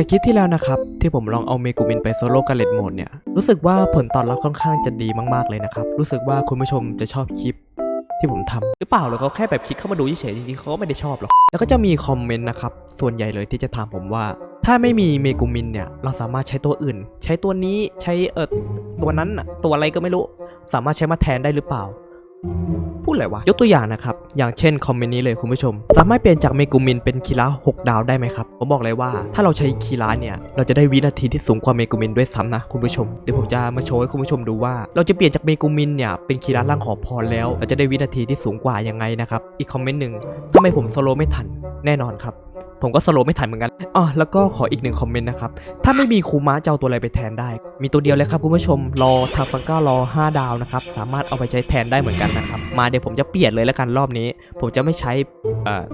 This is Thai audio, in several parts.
จากคลิปที่แล้วนะครับ ที่ผมลองเอาเมกูมินไปโซโล่กันเลดโหมดเนี่ย รู้สึกว่าผลตอบรับค่อนข้างจะดีมากๆเลยนะครับ รู้สึกว่าคุณผู้ชมจะชอบคลิปที่ผมทำหรือเปล่าหรือเขาแค่แบบคลิกเข้ามาดูเฉยจริงๆเขาก็ไม่ได้ชอบหรอก แล้วก็จะมีคอมเมนต์นะครับ ส่วนใหญ่เลยที่จะถามผมว่า ถ้าไม่มีเมกูมินเนี่ย เราสามารถใช้ตัวอื่น ใช้ตัวนี้ใช้เออตัวนั้นตัวอะไรก็ไม่รู้ สามารถใช้มาแทนได้หรือเปล่า พูดอะไรวะ ยกตัวอย่างนะครับ อย่างเช่นคอมเมนต์นี้เลยคุณผู้ชม สามารถเปลี่ยนจากเมกูมินเป็นคีระ6ดาวได้ไหมครับ ผมบอกเลยว่าถ้าเราใช้คีระเนี่ย เราจะได้วินาทีที่สูงกว่าเมกูมินด้วยซ้ำนะคุณผู้ชม เดี๋ยวผมจะมาโชว์ให้คุณผู้ชมดูว่า เราจะเปลี่ยนจากเมกูมินเนี่ยเป็นคีระร่างขอพรแล้ว เราจะได้วินาทีที่สูงกว่ายังไงนะครับ อีกคอมเมนต์หนึ่งทำไมผมสโลว์ไม่ทัน แน่นอนครับ ผมก็สโลว์ไม่ทันเหมือนกันอ๋อแล้วก็ขออีกหนึ่งคอมเมนต์นะครับ ถ้าไม่มีคูมะจะเอาตัวอะไรไปแทนได้ มีตัวเดียวเลยครับคุณผู้ชม รอทาฟังก้ารอ 5 ดาวนะครับ สามารถเอาไปใช้แทนได้เหมือนกันนะครับ มาเดี๋ยวผมจะเปลี่ยนเลยแล้วกันรอบนี้ ผมจะไม่ใช้เอ่อ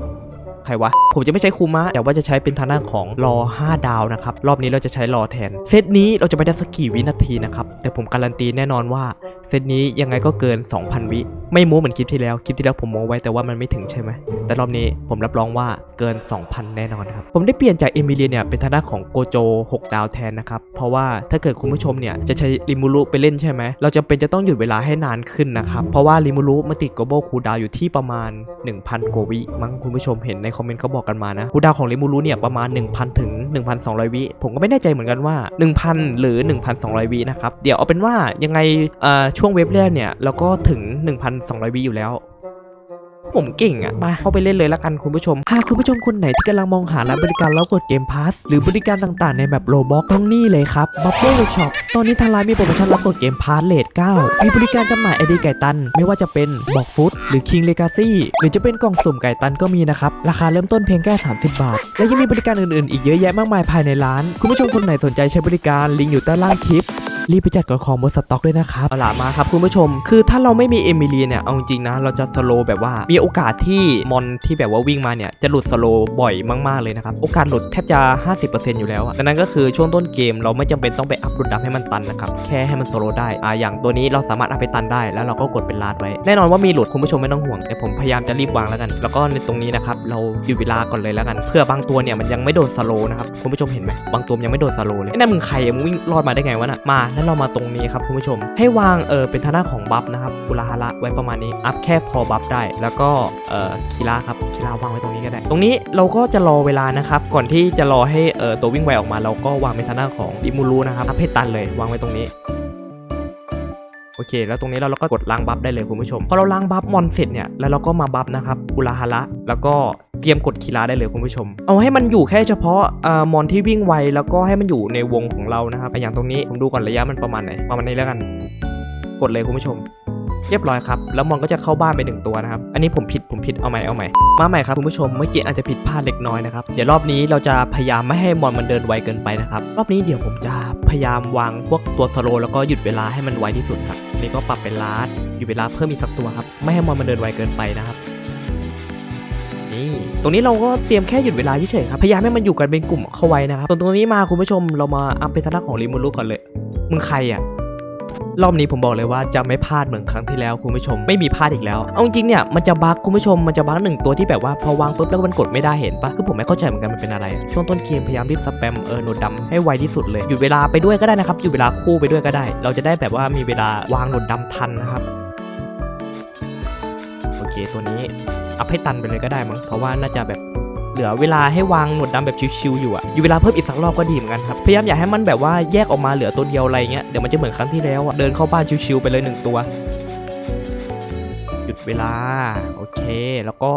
ใครวะ ผมจะไม่ใช้คูมะแต่ว่าจะใช้เป็นทางด้านของรอ 5 ดาวนะครับ รอบนี้เราจะใช้รอแทน เซตนี้เราจะไปได้สักกี่วินาทีนะครับ แต่ผมการันตีแน่นอนว่า เซตนี้ยังไงก็เกิน 2,000 วิ ไม่โม้เหมือนคลิปที่แล้ว คลิปที่แล้วผมโม้ไว้แต่ว่ามันไม่ถึงใช่ไหม แต่รอบนี้ผมรับรองว่าเกิน 2,000 แน่นอนครับ ผมได้เปลี่ยนจากเอมิเลียเนี่ยเป็นทางด้านของโกโจ 6 ดาวแทนนะครับ เพราะว่าถ้าเกิดคุณผู้ชมเนี่ยจะใช้ริมูรุไปเล่นใช่ไหม เราจะเป็นจะต้องหยุดเวลาให้นานขึ้นนะครับ เพราะว่าริมูรุมันติดโกโบคูดาวอยู่ที่ประมาณ 1,000กว่าวิมั้งคุณผู้ชมเห็นในคอมเมนต์เขาบอกกันมานะคูดาวของเรมูรุเนี่ยประมาณ 1,000 ถึง 1,200 วิ ผมก็ไม่แน่ใจเหมือนกันว่า 1,000 หรือ 1,200 วินะครับ เดี๋ยวเอาเป็นว่ายังไงช่วงเว็บแรกเนี่ยเราก็ถึง 1,200 วิอยู่แล้ว ผมเก่งอะมาเข้าไปเล่นเลยละกันคุณผู้ชม หากคุณผู้ชมคนไหนที่กำลังมองหาร้านบริการแล้วกดเกมพาสหรือบริการต่างๆ ในแบบโลบ็อกต้องนี่เลยครับบับเบิ้ลช็อปตอนนี้ทางร้านมีโปรโมชั่นรับกดเกมพาสเลท9มีบริการจำหน่ายไอดีไก่ตัน ไม่ว่าจะเป็นบอกฟุตหรือ King Legacy หรือจะเป็นกล่องสุ่มไก่ตันก็มีนะครับราคาเริ่มต้นเพียงแค่ 30 บาท และยังมีบริการอื่นๆ อีกเยอะแยะมากมายภายในร้าน คุณผู้ชมคนไหนสนใจใช้บริการลิงก์อยู่ใต้ล่างคลิป รีบไปจัดกับของบนสต็อกด้วยนะครับเอาล่ะมาครับคุณผู้ชม คือถ้าเราไม่มีเอมิเลียเนี่ยเอาจริงนะ เราจะสโลแบบว่ามีโอกาสที่มอนที่แบบว่าวิ่งมาเนี่ยจะหลุดสโลบ่อยมากๆเลยนะครับโอกาสหลุดแทบจะ 50%อยู่แล้วดังนั้นก็คือช่วงต้นเกมเราไม่จำเป็นต้องไปอัพหลุดดับให้มันตันนะครับแค่ให้มันสโลได้อ่าอย่างตัวนี้เราสามารถอัพไปตันได้แล้วเราก็กดเป็นลาดไว้แน่นอนว่ามีหลุดคุณผู้ชมไม่ต้องห่วงแต่ผมพยายามจะรีบวางแล้วกัน แล้วก็ในตรงนี้นะครับเราหยุดเวลาก่อนเลยแล้วกัน เพื่อบางตัวเนี่ยมันยังไม่โดนสโลนะครับคุณผู้ชมเห็นไหมบางตัวยังไม่โดนสโลเลยไอ้นั่นมึงใครมึงวิ่งรอดมาได้ไงวะน่ะมาแล้วเรามาตรงนี้ครับคุณผู้ชม ให้วางเออเป็นทางด้านของบัฟนะครับกุลาฮาระไว้ประมาณนี้ อัพแค่พอบัฟได้ แล้วก็เออคีราครับคีราวางไว้ตรงนี้ก็ได้ ตรงนี้เราก็จะรอเวลานะครับ ก่อนที่จะรอให้เออตัววิ่งไวออกมา เราก็วางเป็นทางด้านของดิมูรุนะครับอัพให้ตันเลยวางไว้ตรงนี้โอเค แล้วตรงนี้เราเราก็กดล้างบัฟได้เลยคุณผู้ชม พอเราล้างบัฟมอนเสร็จเนี่ย แล้วเราก็มาบัฟนะครับอุลาฮาระ แล้วก็ เตรียมกดคีราได้เลยคุณผู้ชม เอาให้มันอยู่แค่เฉพาะอ่อมอนที่วิ่งไวแล้วก็ให้มันอยู่ในวงของเรานะครับอย่างตรงนี้ผมดูก่อนระยะมันประมาณไหนประมาณนี้แล้วกัน กดเลยคุณผู้ชมเรียบร้อยครับ แล้วมอนก็จะเข้าบ้านไปหนึ่งตัวนะครับ อันนี้ผมผิดผมผิดเอาใหม่เอาใหม่ มาใหม่ครับคุณผู้ชมเมื่อกี้อาจจะผิดพลาดเล็กน้อยนะครับ เดี๋ยวรอบนี้เราจะพยายามไม่ให้มอนมันเดินไวเกินไปนะครับ รอบนี้เดี๋ยวผมจะพยายามวางพวกตัวสโลแล้วก็หยุดเวลาให้มันไวที่สุดครับนี่ก็ปรับเป็นลาดหยุดเวลาเพิ่มอีกสักตัวครับ ไม่ให้มอนมันเดินไวเกินไปนะครับ ตรงนี้เราก็เตรียมแค่หยุดเวลาเฉยๆครับ พยายามให้มันอยู่กันเป็นกลุ่มเข้าไว้นะครับตรงตรงนี้มาคุณผู้ชมเรามาอัพเป็นทางด้าของริมูรุก่อนเลย มึงใครอะรอบนี้ผมบอกเลยว่าจะไม่พลาดเหมือนครั้งที่แล้วคุณผู้ชมไม่มีพลาดอีกแล้ว เอาจริงเนี่ยมันจะบั๊กคุณผู้ชมมันจะบั๊กหนึ่งตัวที่แบบว่าพอวางปุ๊บแล้วมันกดไม่ได้เห็นปะคือผมไม่เข้าใจเหมือนกันมันเป็นอะไร ช่วงต้นเกมพยายามรีบสแปมเออโนดดำให้ไวที่สุดเลยหยุดเวลาไปด้วยก็ได้นะครับหยุดเวลาคู่ไปด้วยก็ได้ เราจะได้แบบว่ามีเวลาวางโนดดำทันนะครับโอเคตัวนี้ อัพให้ตันไปเลยก็ได้มั้งเพราะว่าน่าจะแบบเหลือเวลาให้วางหนวดดำแบบชิวๆอยู่อะอยู่เวลาเพิ่มอีกสักรอบก็ดีเหมือนกันครับ พยายามอยากให้มันแบบว่าแยกออกมาเหลือตัวเดียวอะไรเงี้ย เดี๋ยวมันจะเหมือนครั้งที่แล้วอะเดินเข้าบ้านชิวๆไปเลยหนึ่งตัว หยุดเวลา โอเค แล้วก็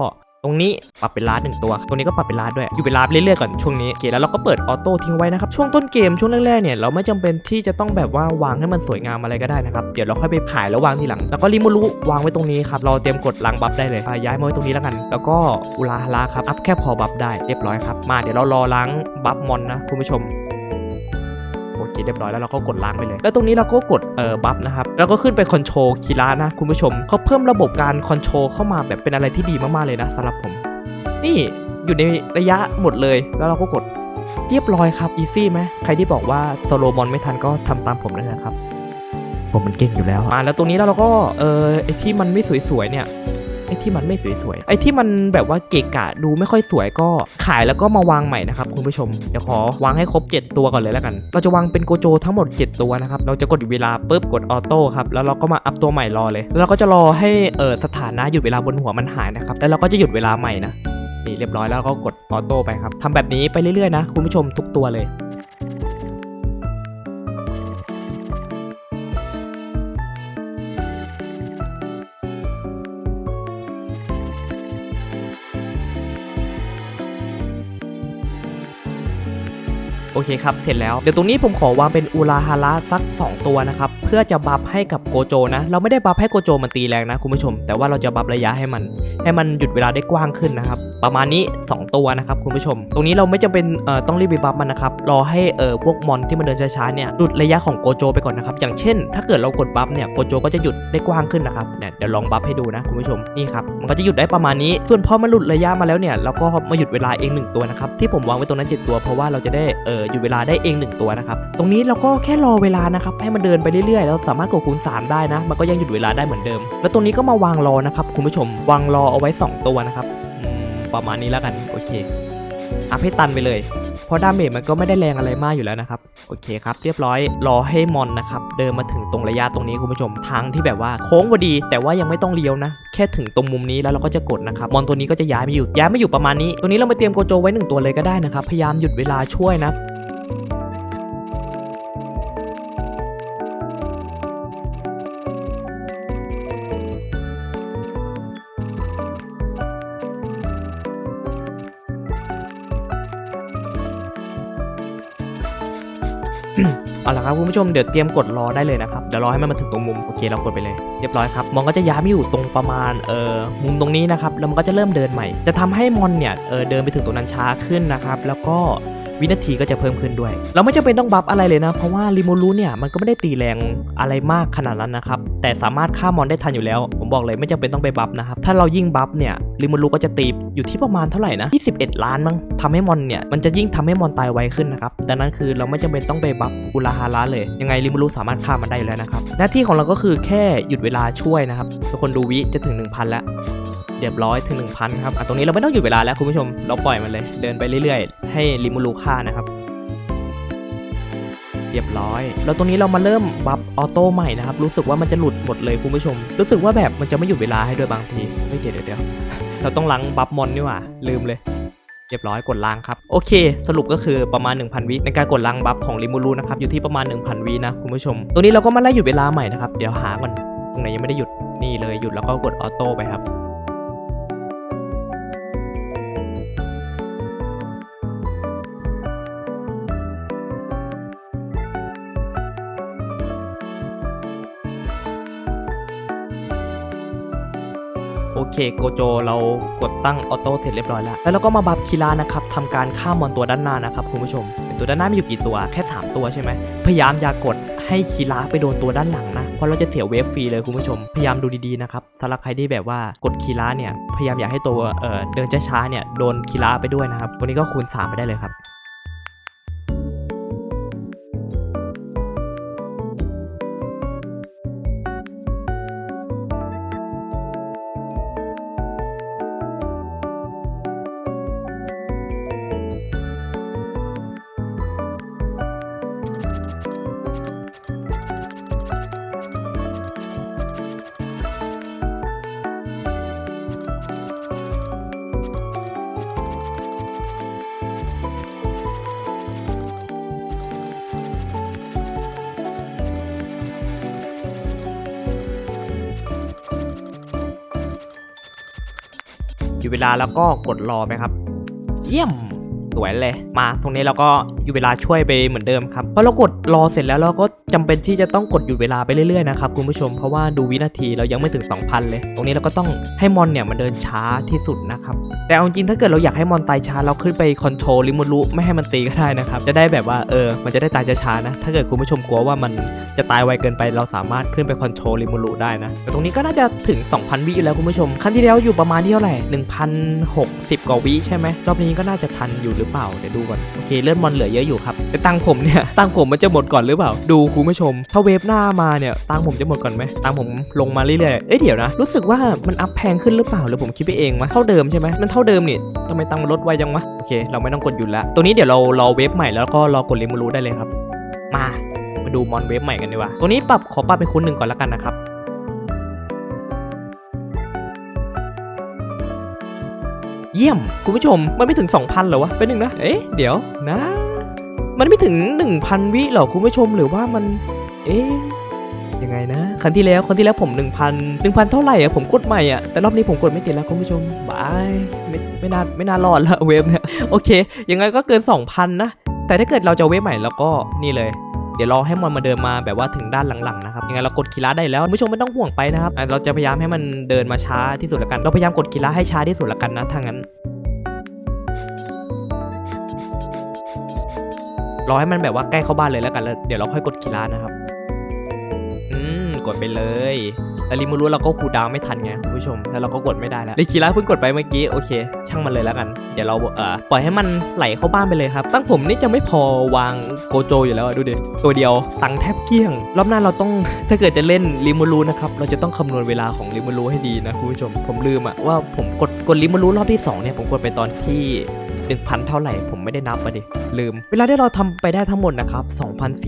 รงนี้ปรับเป็นลาดหนึ่งตัว ตรงนี้ก็ปรับเป็นลาดด้วย อยู่เวลาไปเรื่อยๆก่อนช่วงนี้โอเคแล้วเราก็เปิดออโต้ทิ้งไว้นะครับช่วงต้นเกมช่วงแรกๆเนี่ยเราไม่จำเป็นที่จะต้องแบบว่าวางให้มันสวยงามอะไรก็ได้นะครับเดี๋ยวเราค่อยไปขายแล้ววางทีหลัง แล้วก็ริมูรุวางไว้ตรงนี้ครับเราเตรียมกดล้างบัฟได้เลยย้ายมาไว้ตรงนี้แล้วกัน แล้วก็อุลาฮาระครับอัพแค่พอบัฟได้เรียบร้อยครับมาเดี๋ยวเรารอล้างบัฟมอนนะคุณผู้ชม โอเคเรียบร้อยแล้วเราก็กดล้างไปเลย แล้วตรงนี้เราก็กดเอ่อบัฟนะครับแล้วก็ขึ้นไปคอนโทรลคีรานะคุณผู้ชมเขาเพิ่มระบบการคอนโทรลเข้ามาแบบเป็นอะไรที่ดีมากๆเลยนะสำหรับผม นี่อยู่ในระยะหมดเลยแล้วเราก็กดเรียบร้อยครับอีซี่ไหมใครที่บอกว่าโซโลมอนไม่ทันก็ทำตามผมได้นะครับ ผมมันเก่งอยู่แล้วมาแล้วตรงนี้แล้วเราก็เออไอที่มันไม่สวยๆเนี่ย ไอ้ที่มันไม่สวยๆไอ้ที่มันแบบว่าเกะกะดูไม่ค่อยสวยก็ขายแล้วก็มาวางใหม่นะครับคุณผู้ชมเดี๋ยวขอวางให้ครบ 7 ตัวก่อนเลยแล้วกัน เราจะวางเป็นโกโจทั้งหมด 7 ตัวนะครับเราจะกดเวลาปุ๊บกดออโต้ครับแล้วเราก็มาอัพตัวใหม่รอเลย แล้วเราก็จะรอให้เออสถานะหยุดเวลาบนหัวมันหายนะครับแล้วเราก็จะหยุดเวลาใหม่นะนี่เรียบร้อยแล้วก็กดออโต้ไปครับทำแบบนี้ไปเรื่อยๆนะคุณผู้ชมทุกตัวเลย โอเคครับ เสร็จแล้ว เดี๋ยวตรงนี้ผมขอวางเป็นอุราฮาระสัก 2 ตัวนะครับ เพื่อจะบัฟให้กับโกโจนะ เราไม่ได้บัฟให้โกโจมันตีแรงนะคุณผู้ชม แต่ว่าเราจะบัฟระยะให้มัน ให้มันหยุดเวลาได้กว้างขึ้นนะครับ ประมาณนี้ 2 ตัวนะครับคุณผู้ชม ตรงนี้เราไม่จำเป็นเอ่อต้องรีบไปบัฟมันนะครับ รอให้เอ่อพวกมอนที่มันเดินช้าๆเนี่ยหลุดระยะของโกโจไปก่อนนะครับ อย่างเช่น ถ้าเกิดเรากดบัฟเนี่ยโกโจก็จะหยุดได้กว้างขึ้นนะครับเนี่ยเดี๋ยวลองบัฟให้ดูนะคุณผู้ชมนี่ครับมันก็จะหยุดได้ประมาณนี้ ส่วนพอมันหลุดระยะมาแล้วเนี่ยเราก็มาหยุดเวลาเองหนึ่งตัวนะครับที่ผมวางไว้ตรงนั้น7ตัวเพราะว่าเราจะได้เอ่อหยุดเวลาได้เองหนึ่งตัวนะครับตรงนี้เราก็แค่รอเวลานะครับให้มันเดินไปเรื่อยๆแล้วสามารถกดคูณ3ได้นะ มันก็ยังหยุดเวลาได้เหมือนเดิม แล้วตรงนี้ก็มาวางรอนะครับคุณผู้ชมวางรอเอาไว้ 2 ตัวนะครับ ประมาณนี้แล้วกัน โอเค อัพให้ตันไปเลย เพราะดาเมจมันก็ไม่ได้แรงอะไรมากอยู่แล้วนะครับ โอเคครับ เรียบร้อย รอให้มอนนะครับ เดินมาถึงตรงระยะตรงนี้คุณผู้ชม ทางที่แบบว่าโค้งพอดี แต่ว่ายังไม่ต้องเลี้ยวนะ แค่ถึงตรงมุมนี้แล้วเราก็จะกดนะครับ มอนตัวนี้ก็จะย้ายไม่อยู่ ย้ายไม่อยู่ประมาณนี้ ตัวนี้เรามาเตรียมโกโจไว้หนึ่งตัวเลยก็ได้นะครับ พยายามหยุดเวลาช่วยนะ เอาละครับคุณผู้ชมเดี๋ยวเตรียมกดรอได้เลยนะครับเดี๋ยวรอให้มันมาถึงตรงมุมโอเคเรากดไปเลยเรียบร้อยครับมอนก็จะย้ายมาอยู่ตรงประมาณเอ่อมุมตรงนี้นะครับแล้วมันก็จะเริ่มเดินใหม่ จะทำให้มอนเนี่ยเออเดินไปถึงตรงนั้นช้าขึ้นนะครับแล้วก็ วินาทีก็จะเพิ่มขึ้นด้วย เราไม่จำเป็นต้องบัฟอะไรเลยนะ เพราะว่าริโมรูเนี่ยมันก็ไม่ได้ตีแรงอะไรมากขนาดนั้นนะครับ แต่สามารถฆ่ามอนได้ทันอยู่แล้ว ผมบอกเลยไม่จำเป็นต้องไปบัฟนะครับ ถ้าเรายิ่งบัฟเนี่ยริโมรูก็จะตีอยู่ที่ประมาณเท่าไหร่นะ 21 ล้านมั้งทำให้มอนเนี่ยมันจะยิ่งทำให้มอนตายไวขึ้นนะครับ ดังนั้นคือเราไม่จำเป็นต้องไปบัฟอุลาฮาระเลย ยังไงริโมรูสามารถฆ่ามันได้อยู่แล้วนะครับ หน้าที่ของเราก็คือแค่หยุดเวลาช่วยนะครับทุกคนดูวิจะถึง 1,000 แล้ว เรียบร้อยถึง 1,000 ครับอะตรงนี้เราไม่ต้องหยุดเวลาแล้วคุณผู้ชม เราปล่อยมันเลย เดินไปเรื่อยๆ ให้ริมูรูฆ่านะครับ เรียบร้อย แล้วตรงนี้เรามาเริ่มบัฟออโต้ใหม่นะครับ รู้สึกว่ามันจะหลุดหมดเลยคุณผู้ชม รู้สึกว่าแบบมันจะไม่หยุดเวลาให้ด้วยบางทีเฮ้ยเดี๋ยวเดี๋ยวเดี๋ยวเราต้องล้างบัฟมอนนี่หว่าลืมเลยเรียบร้อยกดล้างครับโอเค สรุปก็คือประมาณ 1,000 วิในการกดล้างบัฟของริมูรูนะครับอยู่ที่ประมาณ 1,000 วินะคุณผู้ชม ตัวนี้เราก็มาไล่หยุดเวลาใหม่นะครับ เดี๋ยวหาก่อนตรงไหนยังไม่ได้หยุดนี่เลยหยุดแล้วก็กดออโต้ไปครับ โอเคโกโจเรากดตั้งออโต้เสร็จเรียบร้อยแล้ว แล้วเราก็มาบัฟคีรานะครับทำการฆ่ามอนตัวด้านหน้านะครับคุณผู้ชมเห็นตัวด้านหน้ามีอยู่กี่ตัวแค่ 3 ตัวใช่ไหมพยายามอย่ากดให้คีราไปโดนตัวด้านหลังนะเพราะเราจะเสียเวฟฟรีเลยคุณผู้ชม พยายามดูดีๆนะครับสำหรับใครที่แบบว่ากดคีราเนี่ยพยายามอย่าให้ตัวเอ่อเดินช้าๆเนี่ยโดนคีราไปด้วยนะครับตัวนี้ก็คูณ3ไปได้เลยครับ อยู่เวลาแล้วก็กดรอไปครับ เยี่ยม สวยเลย มา ตรงนี้เราก็อยู่เวลาช่วยไปเหมือนเดิมครับพอเรากดรอเสร็จแล้วเราก็จำเป็นที่จะต้องกดหยุดเวลาไปเรื่อยๆนะครับคุณผู้ชมเพราะว่าดูวินาทีเรายังไม่ถึง 2,000 เลย ตรงนี้เราก็ต้องให้มอนเนี่ยมันเดินช้าที่สุดนะครับแต่เอาจริงถ้าเกิดเราอยากให้มอนตายช้าเราขึ้นไปคอนโทรลลิมูรุไม่ให้มันตีก็ได้นะครับจะได้แบบว่าเออมันจะได้ตายช้าๆนะถ้าเกิดคุณผู้ชมกลัวว่ามันจะตายไวเกินไปเราสามารถขึ้นไปคอนโทรลริมูรุได้นะแต่ตรงนี้ก็น่าจะถึง 2,000 วิอยู่แล้วคุณผู้ชมครั้งที่แล้วอยู่ประมาณที่เท่าไหร่1,060 กว่าวิใช่ไหมรอบนี้ก็น่าจะทันอยู่หรือเปล่าเดี๋ยวดูก่อนโอเคเลือดมอนเหลือเยอะอยู่ครับแต่ตังค์ผมเนี่ยตังค์ผมมันจะหมดก่อนหรือเปล่า ดูคุณผู้ชม ถ้าเวฟหน้ามาเนี่ยตังค์ผมจะหมดก่อนไหมตังค์ผมลงมาเรื่อยๆเอ้ยเดี๋ยวนะ รู้สึกว่ามันอัพแพงขึ้นหรือเปล่าหรือผมคิดไปเองวะเท่าเดิมใช่ไหมมันเท่าเดิมนี่ทำไมตังค์มันลดไวจังวะโอเค เราไม่ต้องกดหยุดละตัวนี้เดี๋ยวเรารอเวฟใหม่แล้วก็รอกดลิมูรูได้เลยครับ มามาดูมอนเวฟใหม่กันดีกว่าตัวนี้ปรับขอปรับเป็นคูณหนึ่งก่อนแล้วกันนะครับ เยี่ยม คุณผู้ชม มันไม่ถึง 2,000เหรอวะเป็นหนึ่งนะ เอ๊ะ เดี๋ยวนะ มันไม่ถึง 1,000 วิหรอคุณผู้ชมหรือว่ามัน เอ๊ะยังไงนะครั้งที่แล้วครั้งที่แล้วผม 1,000 1,000 เท่าไหร่อะผมกดใหม่อะแต่รอบนี้ผมกดไม่ติดแล้วคุณผู้ชมบายไม่ไม่น่าไม่น่ารอดละเวฟเนี่ยโอเคยังไงก็เกิน 2,000 นะ แต่ถ้าเกิดเราจะเวฟใหม่แล้วก็นี่เลย เดี๋ยวรอให้มันมาเดินมาแบบว่าถึงด้านหลังๆนะครับยังไงเรากดคีราได้แล้วผู้ชมไม่ต้องห่วงไปนะครับเราจะพยายามให้มันเดินมาช้าที่สุดละกันเราพยายามกดคีราให้ช้าที่สุดละกันนะทางนั้นรอให้มันแบบว่าใกล้เข้าบ้านเลยแล้วกันแล้วเดี๋ยวเราค่อยกดคีรานะครับ กดไปเลยแล้วริมูรุเราก็คูดาวไม่ทันไงคุณผู้ชม แล้วเราก็กดไม่ได้แล้วลยคีราเพิ่งกดไปเมื่อกี้ โอเค ช่างมันเลยแล้วกัน เดี๋ยวเราเอ่อปล่อยให้มันไหลเข้าบ้านไปเลยครับ ตั้งผมนี่จะไม่พอวางโกโจอยู่แล้วดูดิ ตัวเดียวตังค์แทบเกลี้ยง รอบหน้าเราต้อง ถ้าเกิดจะเล่นริมูรุนะครับ เราจะต้องคำนวณเวลาของริมูรุให้ดีนะคุณผู้ชม ผมลืมอะว่าผมกดกดริมูรุรอบที่สองเนี่ยผมกดไปตอนที่ 1,000 เท่าไหร่ผมไม่ได้นับมาดิ ลืม เวลาที่เราทำไปได้ทั้งหมดนะครับ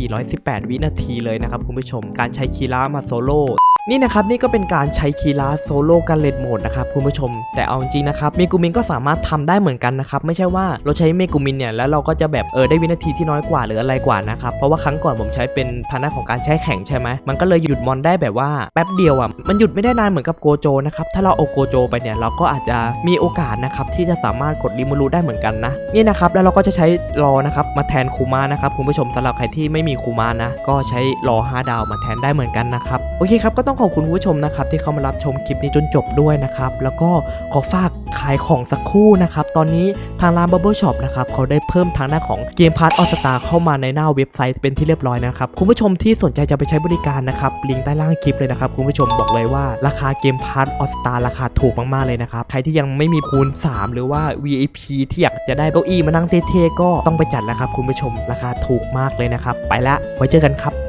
2,418 วินาทีเลยนะครับคุณผู้ชม การใช้คีรามาโซโล่ นี่นะครับนี่ก็เป็นการใช้คีราโซโล่กันเลดโหมดนะครับคุณผู้ชม แต่เอาจริงนะครับเมกูมินก็สามารถทำได้เหมือนกันนะครับไม่ใช่ว่าเราใช้เมกูมินเนี่ยแล้วเราก็จะแบบเออได้วินาทีที่น้อยกว่าหรืออะไรกว่านะครับเพราะว่าครั้งก่อนผมใช้เป็นทางด้านของการใช้แข่งใช่ไหมมันก็เลยหยุดมอนได้แบบว่าแป๊บเดียวอะมันหยุดไม่ได้นานเหมือนกับโกโจนะครับถ้าเราเอาโกโจไปเนี่ยเราก็อาจจะมีโอกาสนะครับที่จะสามารถกดริมูรูได้เหมือนกันนะนี่นะครับแล้วเราก็จะใช้รอนะครับมาแทนคูมานะครับคุณผู้ชมสำหรับใครที่ไม่มีคูมานะก็ใช้รอ5ดาวมาแทนได้เหมือนกันนะครับโอเคครับก็ต้องขอบคุณผู้ชมนะครับที่เข้ามารับชมคลิปนี้จนจบด้วยนะครับแล้วก็ขอฝากขายของสักคู่นะครับตอนนี้ทางร้าน Bubble Shop นะครับเขาได้เพิ่มทางหน้าของเกมพาร์ตออสตาเข้ามาในหน้าเว็บไซต์เป็นที่เรียบร้อยนะครับคุณผู้ชมที่สนใจจะไปใช้บริการนะครับลิงก์ใต้ล่างคลิปเลยนะครับคุณผู้ชมบอกเลยว่าราคาเกมพาร์ตออสตาราคาถูกมากๆเลยนะครับใครที่ยังไม่มีคูณ 3 หรือว่า VIP ที่อยากจะได้เก้าอี้มานั่งเท่ๆก็ต้องไปจัดแล้วครับคุณผู้ชมราคาถูกมากเลยนะครับไปละไว้เจอกันครับ